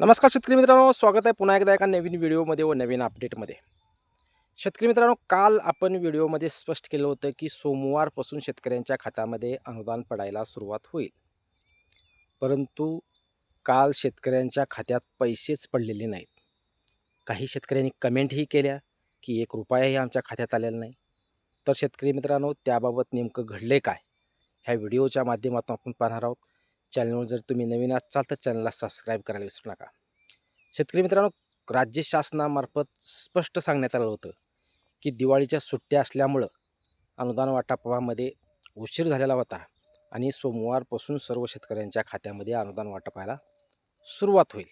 नमस्कार शेतकरी मित्रांनो स्वागत आहे पुन्हा एकदा एका नवीन व्हिडिओमध्ये व नवीन अपडेटमध्ये शेतकरी मित्रांनो काल आपण व्हिडिओमध्ये स्पष्ट केलं होतं की सोमवारपासून शेतकऱ्यांच्या खात्यामध्ये अनुदान पडायला सुरुवात होईल. परंतु काल शेतकऱ्यांच्या खात्यात पैसेच पडलेले नाहीत. काही शेतकऱ्यांनी कमेंटही केल्या की एक रुपयाही आमच्या खात्यात आलेला नाही. तर शेतकरी मित्रांनो त्याबाबत नेमकं घडले काय? ह्या व्हिडिओच्या माध्यमातून आपण पाहणार आहोत. चॅनलवर जर तुम्ही नवीन असाल तर चॅनलला सबस्क्राईब करायला विसरू नका. शेतकरी मित्रांनो राज्य शासनामार्फत स्पष्ट सांगण्यात आलं होतं की दिवाळीच्या सुट्ट्या असल्यामुळं अनुदान वाटपामध्ये उशीर झालेला होता आणि सोमवारपासून सर्व शेतकऱ्यांच्या खात्यामध्ये अनुदान वाटपायला सुरुवात होईल.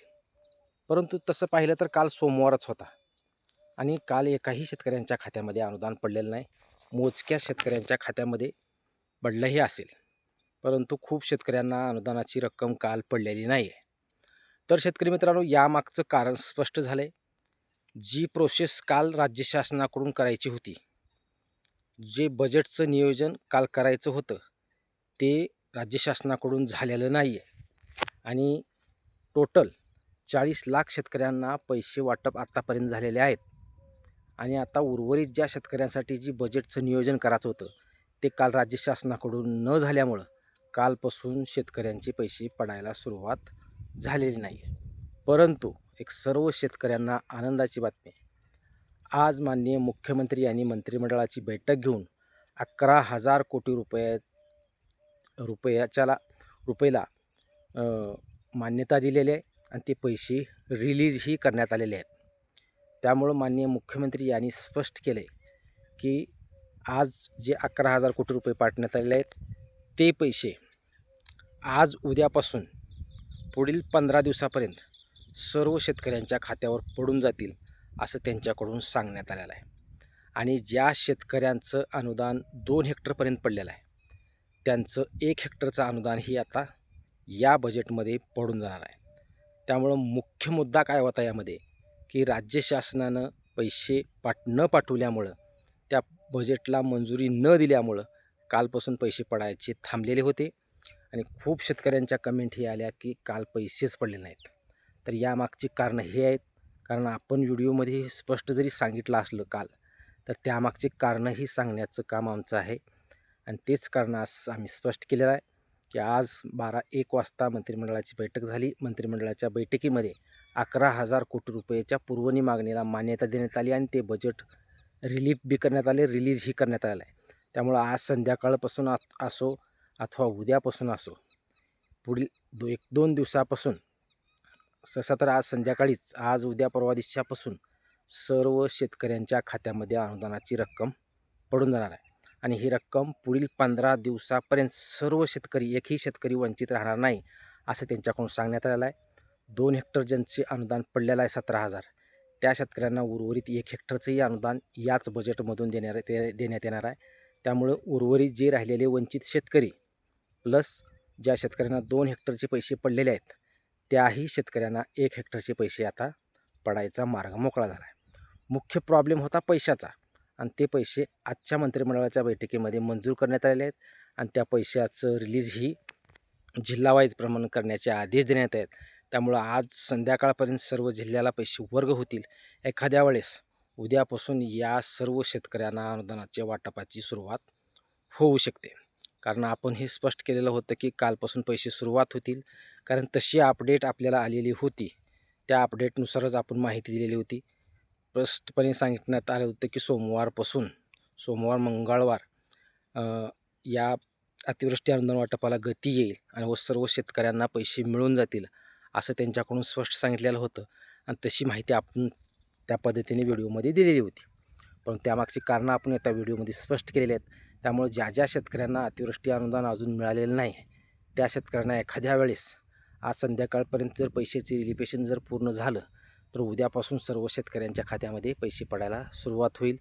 परंतु तसं पाहिलं तर काल सोमवारच होता आणि काल एकाही शेतकऱ्यांच्या खात्यामध्ये अनुदान पडलेलं नाही. मोजक्या शेतकऱ्यांच्या खात्यामध्ये पडलंही असेल. परंतु खूप शेतकऱ्यांना अनुदानाची रक्कम काल पडलेली नाही आहे तर शेतकरी मित्रांनो यामागचं कारण स्पष्ट झालं आहे जी प्रोसेस काल राज्य शासनाकडून करायची होती जे बजेटचं नियोजन काल करायचं होतं ते राज्य शासनाकडून झालेलं नाही आहे आणि टोटल चाळीस लाख शेतकऱ्यांना पैसे वाटप आत्तापर्यंत झालेले आहेत. आणि आता उर्वरित ज्या शेतकऱ्यांसाठी जी बजेटचं नियोजन करायचं होतं ते काल राज्य शासनाकडून न झाल्यामुळं कालपासून शेतकऱ्यांचे पैसे पडायला सुरुवात झालेली नाही आहे परंतु एक सर्व शेतकऱ्यांना आनंदाची बातमी. आज माननीय मुख्यमंत्री यांनी मंत्रिमंडळाची बैठक घेऊन अकरा हजार कोटी रुपये रुपयाच्याला रुपयाला मान्यता दिलेली आहे आणि ते पैसे रिलीजही करण्यात आलेले आहेत. त्यामुळं माननीय मुख्यमंत्री यांनी स्पष्ट केले की आज जे अकरा हजार कोटी रुपये पाठवण्यात आलेले आहेत ते पैसे आज उद्यापासून पुढील पंधरा दिवसापर्यंत सर्व शेतकऱ्यांच्या खात्यावर पडून जातील असं त्यांच्याकडून सांगण्यात आलेलं आहे. आणि ज्या शेतकऱ्यांचं अनुदान दोन हेक्टरपर्यंत पडलेलं आहे त्यांचं एक हेक्टरचं अनुदानही आता या बजेटमध्ये पडून जाणार आहे. त्यामुळं मुख्य मुद्दा काय होता यामध्ये की राज्य शासनानं पैसे पाठ न पाठवल्यामुळं त्या बजेटला मंजुरी न दिल्यामुळं कालपासून पैसे पडायचे थांबलेले होते. आणि खूप शेतकऱ्यांच्या कमेंटही आल्या की काल पैसेच पडले नाहीत. तर यामागची कारणं हे आहेत. कारण आपण व्हिडिओमध्ये स्पष्ट जरी सांगितलं असलं काल तर त्यामागची कारणंही सांगण्याचं काम आमचं आहे. आणि तेच कारण आज आम्ही स्पष्ट केलेलं आहे की आज बारा एक वाजता मंत्रिमंडळाची बैठक झाली. मंत्रिमंडळाच्या बैठकीमध्ये अकरा हजार कोटी रुपयाच्या पूर्वनी मागणीला मान्यता देण्यात आली आणि ते बजेट रिलीफ बी करण्यात आले रिलीजही करण्यात आलं आहे त्यामुळं आज संध्याकाळपासून आ- असो अथवा उद्यापासून असो. पुढील दो एक दोन दिवसापासून सहसा तर आज संध्याकाळीच आज उद्या परवा दिवसापासून सर्व शेतकऱ्यांच्या खात्यामध्ये अनुदानाची रक्कम पडून जाणार आहे. आणि ही रक्कम पुढील पंधरा दिवसापर्यंत सर्व शेतकरी एकही शेतकरी वंचित राहणार नाही असं त्यांच्याकडून सांगण्यात आलेलं आहे. दोन हेक्टर ज्यांचे अनुदान पडलेलं आहे सतरा हजार. त्या शेतकऱ्यांना उर्वरित एक हेक्टरचंही अनुदान याच बजेटमधून देणार ते देण्यात येणार आहे. त्यामुळं उर्वरित जे राहिलेले वंचित शेतकरी प्लस ज्या शेतकऱ्यांना दोन हेक्टरचे पैसे पडलेले आहेत त्याही शेतकऱ्यांना एक हेक्टरचे पैसे आता पडायचा मार्ग मोकळा झाला आहे मुख्य प्रॉब्लेम होता पैशाचा आणि ते पैसे आजच्या मंत्रिमंडळाच्या बैठकीमध्ये मंजूर करण्यात आलेले आहेत आणि त्या पैशाचं रिलीजही जिल्हावाईज प्रमाण करण्याचे आदेश देण्यात आहेत. त्यामुळं आज संध्याकाळपर्यंत सर्व जिल्ह्याला पैसे वर्ग होतील. एखाद्या वेळेस उद्यापासून या सर्व शेतकऱ्यांना अनुदानाच्या वाटपाची सुरुवात होऊ शकते. कारण आपण हे स्पष्ट केलेलं होतं की कालपासून पैसे सुरुवात होतील. कारण तशी अपडेट आपल्याला आलेली होती. त्या अपडेटनुसारच आपण माहिती दिलेली होती. स्पष्टपणे सांगण्यात आलं होतं की सोमवारपासून सोमवार मंगळवार या अतिवृष्टी अनुदान वाटपाला गती येईल आणि व सर्व शेतकऱ्यांना पैसे मिळून जातील असं त्यांच्याकडून स्पष्ट सांगितलेलं होतं. आणि तशी माहिती आपण त्या पद्धतीने व्हिडिओमध्ये दिलेली होती. पण त्यामागची कारणं आपण त्या व्हिडिओमध्ये स्पष्ट केलेली आहेत. त्यामुळे ज्या ज्या शेतकऱ्यांना अतिवृष्टी अनुदान अजून मिळालेलं नाही त्या शेतकऱ्यांना एखाद्या वेळेस आज संध्याकाळपर्यंत जर पैशाचे रिलिपेशन जर पूर्ण झालं तर उद्यापासून सर्व शेतकऱ्यांच्या खात्यामध्ये पैसे पडायला सुरुवात होईल.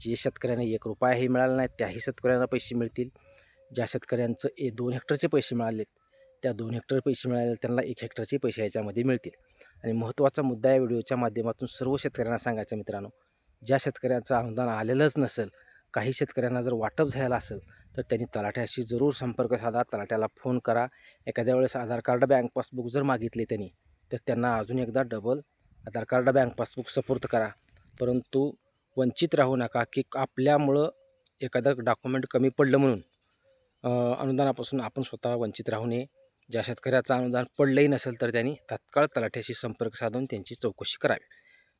जे शेतकऱ्यांना एक रुपयाही मिळाला नाही त्याही शेतकऱ्यांना पैसे मिळतील. ज्या शेतकऱ्यांचं ए दोन हेक्टरचे पैसे मिळालेत त्या दोन हेक्टर पैसे मिळाले त्यांना एक हेक्टरचे पैसे याच्यामध्ये मिळतील. आणि महत्त्वाचा मुद्दा या व्हिडिओच्या माध्यमातून सर्व शेतकऱ्यांना सांगायचं मित्रांनो. ज्या शेतकऱ्यांचं अनुदान आलेलंच नसेल काही शेतकऱ्यांना जर वाटप झालं असेल तर त्यांनी तलाठ्याशी जरूर संपर्क साधा तलाठ्याला फोन करा. एखाद्या वेळेस आधार कार्ड बँक पासबुक जर मागितले त्यांनी तर त्यांना अजून एकदा double Aadhaar card bank passbook support करा. परंतु वंचित राहू नका की आपल्यामुळं एखादं डॉक्युमेंट कमी पडलं म्हणून अनुदानापासून आपण स्वतः वंचित राहू नये. ज्या शेतकऱ्याचं अनुदान पडलंही नसेल तर त्यांनी तात्काळ तलाठ्याशी संपर्क साधून त्यांची चौकशी करावी.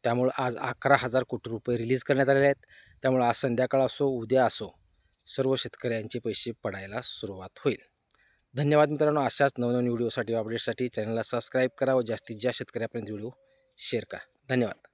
त्यामुळं आज अकरा हजार कोटी रुपये रिलीज करण्यात आलेले आहेत. त्यामुळं आज संध्याकाळ असो उद्या असो सर्व शेतकऱ्यांचे पैसे पडायला सुरुवात होईल. धन्यवाद मित्रांनो. अशाच नवनवीन व्हिडिओसाठी अपडेटसाठी चॅनलला सबस्क्राईब करा व जास्तीत जास्त शेतकऱ्यापर्यंत व्हिडिओ शेअर करा. धन्यवाद.